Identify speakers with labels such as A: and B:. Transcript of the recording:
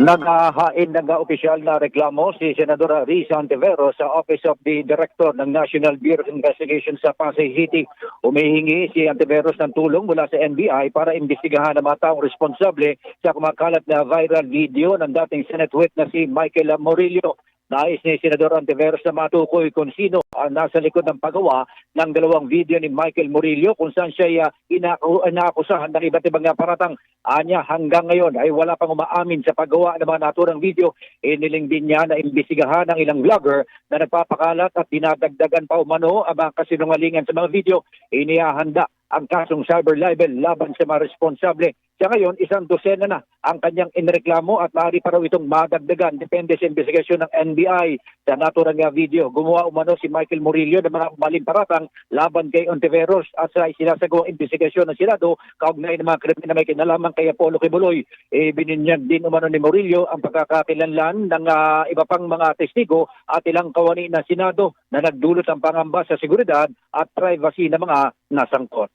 A: Naghahain ng opisyal na reklamo si Senadora Risa Antivero sa Office of the Director ng National Bureau of Investigation sa Pasay City. Humihingi si Antiveros ng tulong mula sa NBI para imbestigahan ang mga taong responsable sa kumakalat na viral video ng dating Senate Whip na si Michael Morillo. Nais ni Senador Antiveros na matukoy kung sino ang nasa likod ng paggawa ng dalawang video ni Michael Murillo kung saan siya uh, inaku- inaakusahan ng iba't ibang paratang. Anya hanggang ngayon ay wala pang umaamin sa paggawa ng mga naturang video. Iniling din niya na imbisigahan ng ilang vlogger na nagpapakalat at dinadagdagan pa umano ang mga kasinungalingan sa mga video. Inihahanda ang kasong cyber libel laban sa mga responsable. Sa ngayon, isang dosena na ang kanyang inreklamo at maaari pa raw itong madagdagan depende sa investigasyon ng NBI sa naturang nga video. Gumawa umano si Michael Murillo ng mga maling paratang laban kay Ontiveros at sa sinasagawang investigasyon ng Senado kaugnay ng mga krimen na may kinalaman kay Apollo Kibuloy. E, bininyan din umano ni Murillo ang pagkakakilanlan ng ah, iba pang mga testigo at ilang kawani ng Senado na nagdulot ng pangamba sa seguridad at privacy ng mga nasangkot.